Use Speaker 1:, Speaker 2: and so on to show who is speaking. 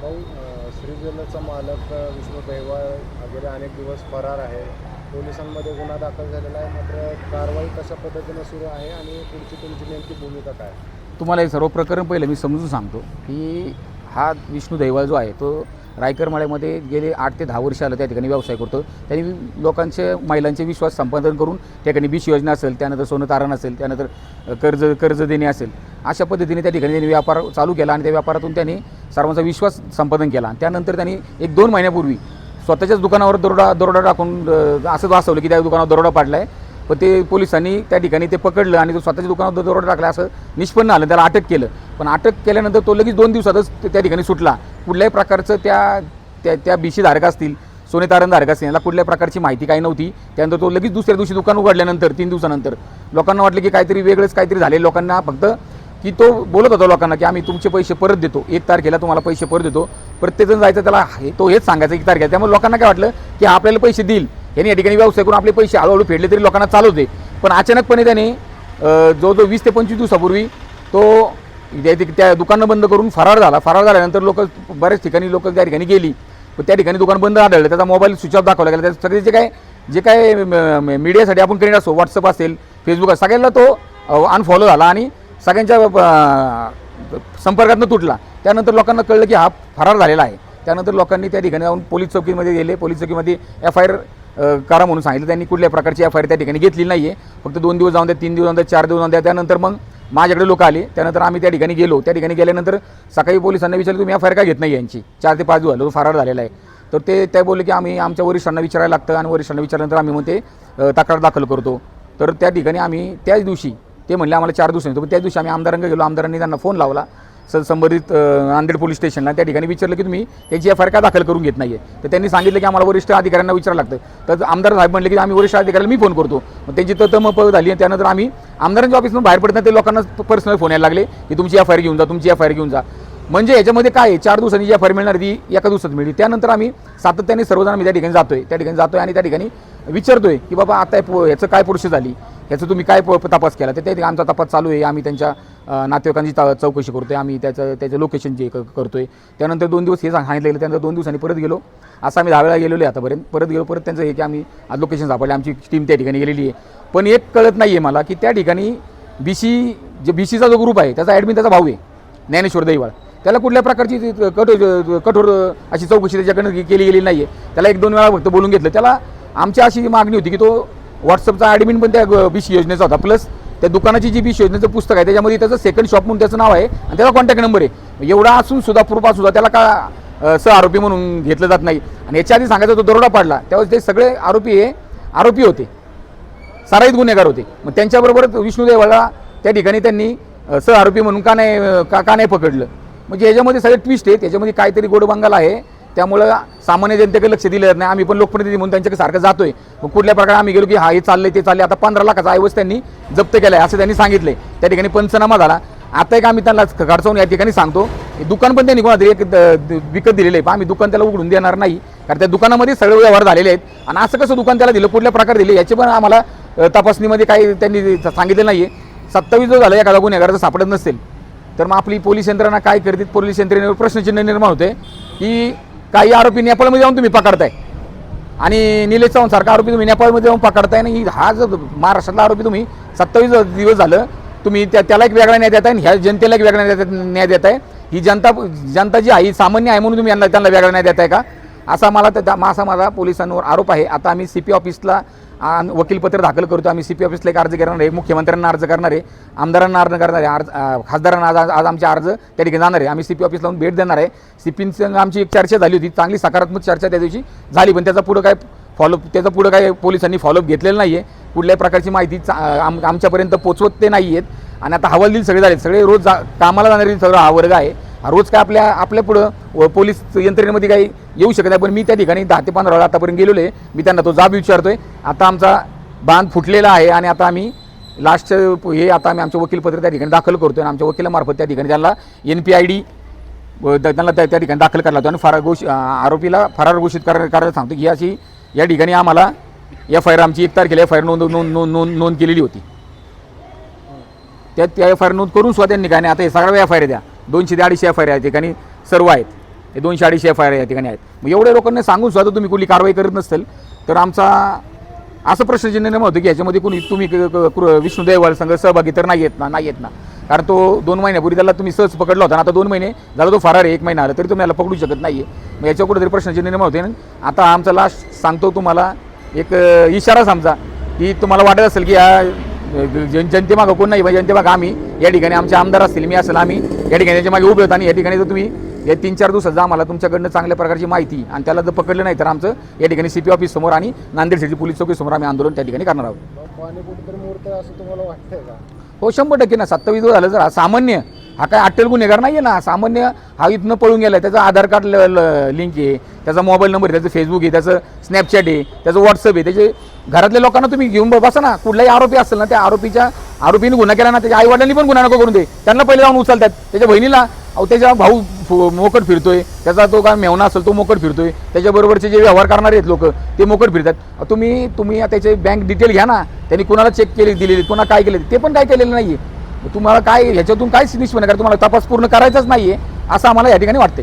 Speaker 1: भाऊ श्रीजलचा मालक विष्णू दहिवाळ गेले अनेक दिवस फरार आहे. पोलिसांमध्ये गुन्हा दाखल झालेला आहे मात्र कारवाई कशा पद्धतीनं सुरू आहे आणि पुढची तुमची नेमकी भूमिका काय?
Speaker 2: तुम्हाला हे सर्व प्रकरण पहिलं मी समजून सांगतो की हा विष्णू दैवाळ जो आहे तो रायकर माळ्यामध्ये गेले आठ ते दहा वर्ष आलं त्या ठिकाणी व्यवसाय करतो. त्यांनी लोकांचे महिलांचे विश्वास संपादन करून त्या ठिकाणी बीच योजना असेल त्यानंतर सोनं तारण असेल त्यानंतर कर्ज कर्ज देणे असेल अशा पद्धतीने त्या ठिकाणी त्यांनी व्यापार चालू केला आणि त्या व्यापारातून त्यांनी सर्वांचा विश्वास संपादन केला. त्यानंतर त्यांनी एक दोन महिन्यापूर्वी स्वतःच्याच दुकानावर दरोडा दरोडा टाकून असं वाचवलं की त्या दुकानावर दरोडा पाडला आहे पण ते पोलिसांनी त्या ठिकाणी ते पकडलं आणि तो स्वतःच्या दुकानावर दरोडा टाकला असं निष्पन्न आलं. त्याला अटक केलं. पण अटक केल्यानंतर तो लगेच दोन दिवसातच त्या ठिकाणी सुटला. कुठल्याही प्रकारचं त्या त्या त्या बीशी धारक असतील सोने तारण धारक असतील याला कुठल्याही प्रकारची माहिती काही नव्हती. त्यानंतर तो लगेच दुसऱ्या दिवशी दुकान उघडल्यानंतर तीन दिवसानंतर लोकांना वाटलं की काहीतरी वेगळंच काहीतरी झाले लोकांना फक्त की तो बोलत होता लोकांना की आम्ही तुमचे पैसे परत देतो. एक तारखेला तुम्हाला पैसे परत देतो. प्रत्येकजण जायचं त्याला हे- तो हेच सांगायचा एक तारखेला. त्यामुळे लोकांना काय वाटलं की आपल्याला पैसे देईल. यांनी या ठिकाणी व्यवसाय करून आपले पैसे हळूहळू फेडले तरी लोकांना चालवते पण अचानकपणे त्याने जो जवळजवळ वीस ते पंचवीस दिवसापूर्वी तो त्या त्या दुकानं बंद करून फरार झाला. फरार झाल्यानंतर लोक बऱ्याच ठिकाणी लोक त्या ठिकाणी गेली. पण त्या ठिकाणी दुकान बंद आढळलं. त्याचा मोबाईल स्विच ऑफ दाखवला गेला. त्या सगळे जे काय जे काय म- मीडियासाठी आपण करीत असतो. व्हॉट्सअप असेल फेसबुक असेल सगळ्यांना तो अनफॉलो झाला आणि सगळ्यांच्या संपर्कातनं तुटला. त्यानंतर लोकांना कळलं की हा फरार झालेला आहे. त्यानंतर लोकांनी त्या ठिकाणी जाऊन पोलीस चौकीमध्ये गेले. पोलीस चौकीमध्ये एफ आय आर करा म्हणून सांगितलं. त्यांनी कुठल्या प्रकारची एफ आय आर त्या ठिकाणी घेतली नाही आहे फक्त दोन दिवस जाऊन द्या तीन दिवस जाऊन द्या चार दिवस जाऊन द्या. त्यानंतर मग माझ्याकडे लोक आले. त्यानंतर आम्ही त्या ठिकाणी गेलो. त्या ठिकाणी गेल्यानंतर सकाळी पोलिसांना विचारलं तुम्ही एफ आय आर का घेत नाही यांची? चार ते पाच दिवस तो फरार झालेला आहे. तर ते त्या बोलले की आम्ही आमच्या वरिष्ठांना विचारायला लागतं आणि वरिष्ठांना विचारल्यानंतर आम्ही मग ते तक्रार दाखल करतो. तर त्या ठिकाणी आम्ही त्याच दिवशी ते म्हणले आम्हाला चार दिवसांनी. पण त्या दिवशी आम्ही आमदारांकडे गेलो आमदारांनी त्यांना फोन लावला स संबंधित नांदेड पोलीस स्टेशनला. त्या ठिकाणी विचारलं की तुम्ही त्याची एफ आय आर का दाखल करून घेत नाही आहे तर त्यांनी सांगितलं की आम्हाला वरिष्ठ अधिकाऱ्यांना विचारावं लागतं. तर आमदार साहेब म्हणले की आम्ही वरिष्ठ अधिकाऱ्याला मी फोन करतो. मग त्यांची ततमप झाली आणि त्यानंतर आम्ही आमदारांच्या ऑफिसमधून बाहेर पडताना ते लोकांना पर्सनल फोन यायला लागले की तुमची एफ आय आर घेऊन जा तुमची एफ आय आर घेऊन जा. म्हणजे याच्यामध्ये काय आहे? चार दिवसांनी जी एफ आय आर मिळणार ती एका दिवसात मिळली. त्यानंतर आम्ही सातत्याने सर्वजण आम्ही त्या ठिकाणी जातोय. त्या ठिकाणी जातोय आणि त्या ठिकाणी विचारतोय की बाबा आता याचं काय पुरुष झाली? याचं तुम्ही काय प- तपास केला? तर त्या ठिकाणी आमचा तपास चालू आहे. आम्ही त्यांच्या नातेवाईकांची ता- चौकशी करतोय. आम्ही त्याचं त्याचं लोकेशन जे क- करतोय. त्यानंतर दोन दिवस हे सांगितलं गेलं त्यानंतर दोन दिवसांनी परत गेलो. असं आम्ही दहा वेळा गेलेलो आहे आतापर्यंत. परत गेलो परत त्यांचं हे की आम्ही आज लोकेशन सापडले. आमची टीम त्या ठिकाणी गेलेली आहे. पण एक कळत नाही आहे मला की त्या ठिकाणी बी सी जे बी सीचा जो ग्रुप आहे त्याचा ॲडमिन त्याचा भाऊ आहे ज्ञानेश्वर दैवाळ त्याला कुठल्या प्रकारची ती कठोर कठोर अशी चौकशी त्याच्याकडनं केली गेली नाही आहे त्याला एक दोन वेळा फक्त बोलून घेतलं. त्याला आमची अशी मागणी होती की तो व्हॉट्सअपचा ॲडमिन पण त्या बी योजनेचा होता. प्लस त्या दुकानाची जी बी योजनेचं पुस्तक आहे त्याच्यामध्ये त्याचं सेकंड शॉप म्हणून त्याचं नाव आहे आणि त्याचा कॉन्टॅक्ट नंबर आहे. एवढा असून सुद्धा पूर्वा सुद्धा त्याला का सह आरोपी म्हणून घेतलं जात नाही. आणि याच्या आधी सांगायचं तो दरोडा पाडला. त्यावेळेस ते सगळे आरोपी हे आरोपी होते. सराईत गुन्हेगार होते. मग त्यांच्याबरोबरच विष्णुदेवाला त्या ठिकाणी त्यांनी सह आरोपी म्हणून का नाही का का नाही पकडलं? म्हणजे याच्यामध्ये सगळे ट्विस्ट आहे त्याच्यामध्ये काहीतरी गोडबंगाल आहे. त्यामुळं सामान्य जनतेकडे लक्ष दिलं जात नाही. आम्ही पण लोकप्रतिनिधी म्हणून त्यांच्याकडे सारखं जातोय. मग कुठल्या प्रकारे आम्ही गेलो की हा हे चाललंय ते चालले आता पंधरा लाखाचा ऐवज त्यांनी जप्त केलाय असं त्यांनी सांगितले त्या ठिकाणी पंचनामा झाला. आता एक आम्ही त्यांना खडसावून या ठिकाणी सांगतो दुकान पण त्यांनी कोणातरी एक द- विकत दिलेलं आहे पण आम्ही दुकान त्याला उघडून देणार नाही. कारण त्या दुकानामध्ये सगळे व्यवहार झालेले आहेत. आणि असं कसं दुकान त्याला दिलं कुठल्या प्रकारे दिले याचे पण आम्हाला तपासणीमध्ये काही त्यांनी सांगितलं नाही आहे सत्तावीस जो झाला एखादा गुन्हेगार जर सापडत नसेल. तर मग आपली पोलीस यंत्रणा काय करते? पोलीस यंत्रणेवर प्रश्नचिन्ह निर्माण होते. की काही आरोपी नेपाळमध्ये जाऊन तुम्ही पकडताय. आणि निलेश चव्हाण सारखा आरोपी तुम्ही नेपाळमध्ये जाऊन पकडताय आणि हा जो महाराष्ट्रातला आरोपी तुम्ही सत्तावीस दिवस झालं तुम्ही त्या त्याला एक वेगळा न्याय देताय आणि ह्या जनतेला एक वेगळा न्याय देत- न्याय देताय. ही जनता जनता जी आहे ही सामान्य आहे म्हणून तुम्ही यांना त्यांना वेगळा न्याय देताय का? असा मला त्या असा माझा पोलिसांवर आरोप आहे. आता आम्ही सी पी ऑफिसला वकीलपत्र दाखल करतो. आम्ही सी पी ऑफिसला एक अर्ज करणार आहे. मुख्यमंत्र्यांना अर्ज करणार आहे. आमदारांना अर्ज करणार आहे. अर्ज खासदारांना आज आज आमचे अर्ज त्या ठिकाणी जाणार आहे. आम्ही सी पी ऑफिसला भेट देणार आहे. सी पींचं आमची एक चर्चा झाली होती. चांगली सकारात्मक चर्चा त्या दिवशी झाली पण त्याचा पुढं काय फॉलोअप त्याचं पुढं काय पोलिसांनी फॉलोअप घेतलेलं नाही आहे कुठल्याही प्रकारची माहिती चा- आम आमच्यापर्यंत पोचवत ते नाही आहेत आणि आता हवालदिल सगळे झाले सगळे रोज जा कामाला जाणारे सगळं हा वर्ग आहे. रोज काय आपल्या आपल्या पुढं व पोलीस यंत्रणेमध्ये काही येऊ शकत आहे पण मी त्या ठिकाणी दहा ते पंधरा वेळा आतापर्यंत गेलेलो आहे. मी त्यांना तो जाब विचारतोय. आता आमचा बांध फुटलेला आहे आणि आता आम्ही लास्टचं हे आता आम्ही आमचं वकीलपत्र त्या ठिकाणी दाखल करतोय आणि आमच्या वकिलामार्फत त्या ठिकाणी त्यांना एन पी आय डी त्यांना त्या त्या ठिकाणी दाखल करायला होतो. आणि फरार घोष आरोपीला फरार घोषित कर करायला सांगतो की अशी या ठिकाणी आम्हाला एफ आय आर आमची एक तारखेला एफ आय आर नोंद नोंद नोंद नोंद नोंद केलेली होती. त्या त्या एफ आय आर नोंद करून सुद्धा त्यांनी काय नाही आता हे सगळ्या एफ आय आर द्या दोनशे ते अडीचशे एफ आय आर या ठिकाणी सर्व आहेत. हे दोनशे अडीचशे एफ आय आर या ठिकाणी आहेत. मग एवढ्या लोकांना सांगून सुद्धा तुम्ही कुठली कारवाई करत नसेल तर आमचा असं प्रश्नचिन्ह निर्माण होतं की याच्यामध्ये कुणी तुम्ही क- विष्णू देवाल संघ सहभागी तर नाही येत ना नाही येत ना. कारण तो दोन महिन्यापूर्वी त्याला तुम्ही सहज पकडला होता ना आता दोन महिने झाला तो फरार आहे एक महिना आला तरी तुम्ही याला पकडू शकत नाही आहे मग याच्या कुठेतरी प्रश्नचिन्ह निर्माण होते आता आमचा लास्ट सांगतो तुम्हाला एक इशारा समजा की तुम्हाला वाटत असेल की या जन जनतेमागं कोण नाही जनतेमागं आम्ही या ठिकाणी आमचे आमदार असतील मी असेल आम्ही या ठिकाणी याच्या मागे उभे होतो आणि या ठिकाणी जर तुम्ही या तीन चार दिवसात जा आम्हाला तुमच्याकडनं चांगल्या प्रकारची माहिती. आणि त्याला जर पकडलं नाही तर आमचं या ठिकाणी सी पी ऑफिस समोर आणि नांदेड सिटी पोलीस चौकी समोर आम्ही आंदोलन त्या ठिकाणी करणार आहोत. हो शंभर टक्के ना. सत्तावीस दिवस झालं जर. सामान्य हा काय अट्टल गुन्हेगार नाही आहे ना. सामान्य हा इथनं पळून गेला त्याचा आधार कार्ड लिंक आहे. त्याचा मोबाईल नंबर आहे. त्याचं फेसबुक आहे. त्याचं स्नॅपचॅट आहे. त्याचं व्हॉट्सअप आहे. त्याचे घरातल्या लोकांना तुम्ही घेऊन ब- बसा ना. कुठलाही आरोपी असेल ना त्या आरोपीच्या आरोपीने गुन्हा केला ना त्याच्या आईवडिलांनी पण गुन्हा नको करून दे. त्यांना पहिले जाऊन उचलतात. त्याच्या बहिणीला अहो त्याचा भाऊ मोकट फिरतोय. त्याचा तो काय मेवना असेल तो मोकट फिरतोय. त्याच्याबरोबरचे जे व्यवहार करणारे आहेत लोक ते मोकट फिरतात. तुम्ही तुम्ही त्याचे बँक डिटेल घ्या ना. त्यांनी कुणाला चेक केले दिलेले कुणा काय केले ते पण काय केलेलं नाही आहे तुम्हाला काय ह्याच्यातून काय निष्पन्न करा? तुम्हाला तपास पूर्ण करायचाच नाही आहे असं आम्हाला या ठिकाणी वाटते